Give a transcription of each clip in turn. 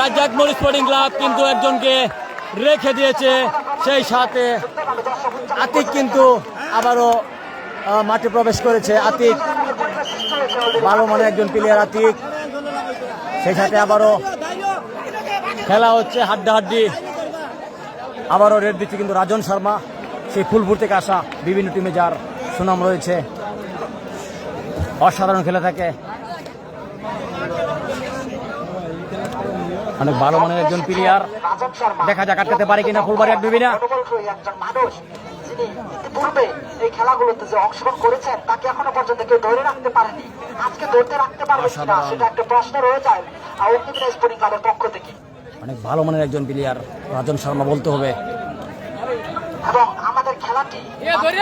রাজ্জাক মরি sporting club কিন্তু একজনকে রেখে দিয়েছে, সেই সাথে আতিক কিন্তু আবারও মাঠে প্রবেশ করেছে। আতিক ভালো মনে একজন প্লেয়ার আতিক। সেই সাথে আবারও খেলা হচ্ছে হাড্ডাহাড্ডি। আবারও রেড দিচ্ছে কিন্তু রাজন শর্মা। সেই ফুলপুর থেকে আসা বিভিন্ন টিমে যার সুনাম রয়েছে। অসাধারণ খেলে থাকে। অনেক ভালো মানের একজন প্লেয়ার রাজন শর্মা দেখা যাক আটকাতে পারে কিনা ফুলবাড়ি এক বিবিনা। একজন মানুষ যিনি ইতিপূর্বে এই খেলাগুলোতে যে অংশগ্রহণ করেছেন তাকে এখনও পর্যন্ত কেউ ধরে রাখতে পারেনি আজকে ধরতে রাখতে পারবে কিনা সেটা একটা প্রশ্ন রয়ে যায় আর অগ্নিবীর স্পোর্টিং ক্লাবের পক্ষ থেকে অনেক ভালো মানের একজন প্লেয়ার রাজন শর্মা বলতে হবে। এবং আমাদের খেলাটি মাত্র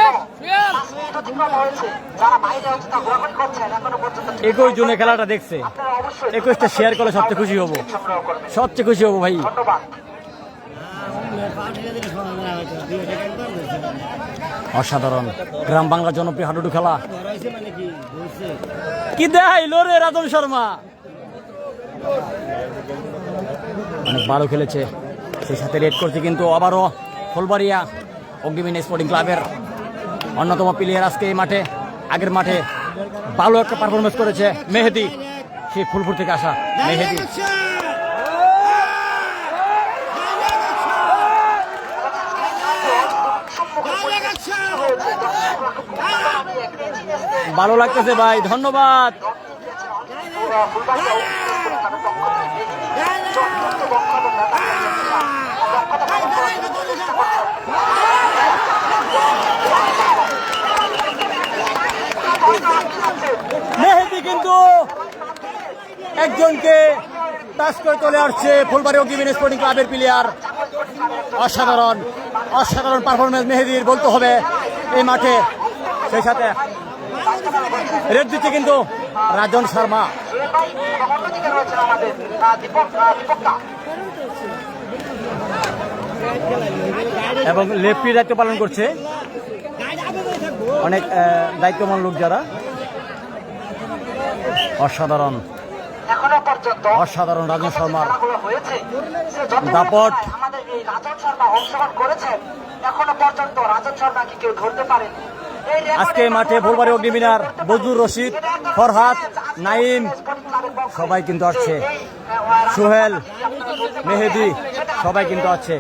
পাঁচ মিনিট অতিক্রম হয়েছে যারা বাইরে হচ্ছে তা ঘোরাঘুরি করছেন এখনও পর্যন্ত একুশ জুনে খেলাটা দেখছে। একুশটা শেয়ার করলে সবচেয়ে খুশি হব। সবচেয়ে খুশি হব ভাই। অসাধারণ। গ্রাম বাংলার জনপ্রিয় হাডুডু খেলা। কি দেয় লোরে রাজন শর্মা। অনেক ভালো খেলেছে। সেই সাথে রেড করছে কিন্তু আবারও ফুলবাড়িয়া। অগ্নিমিন স্পোর্টিং ক্লাবের অন্যতম প্লেয়ার আজকে এই মাঠে, আগের মাঠে ভালো একটা পারফরমেন্স করেছে মেহেদি। সেই ফুলপুর থেকে আসা মেহেদি। ভালো লাগতেছে ভাই, ধন্যবাদ মেহেদি কিন্তু একজনকে টাচ করে চলে আসছে ফুলবাড়ি অগ্নিমিন স্পোর্টিং ক্লাবের প্লেয়ার অসাধারণ অসাধারণ পারফরমেন্স মেহেদির, বলতে হবে এই মাঠে। সেই সাথে রেড দিচ্ছে কিন্তু রাজন শর্মা। এবং লেফটি দায়িত্ব পালন করছে। অনেক দায়িত্বমান লোক যারা। অসাধারণ। অসাধারণ রাজন শর্মার। দাপট। আমাদের এই রাজন শর্মা অংশগ্রহণ করেছেন এখনও পর্যন্ত রাজন শর্মাকে কেউ ধরতে পারেনি। আজকে মাঠে ফুলবাড়ি অগ্নিমিনার বজুর রশিদ ফরহাদ নাইম সবাই কিন্তু আসছে। সোহেল মেহেদি সবাই কিন্তু আছে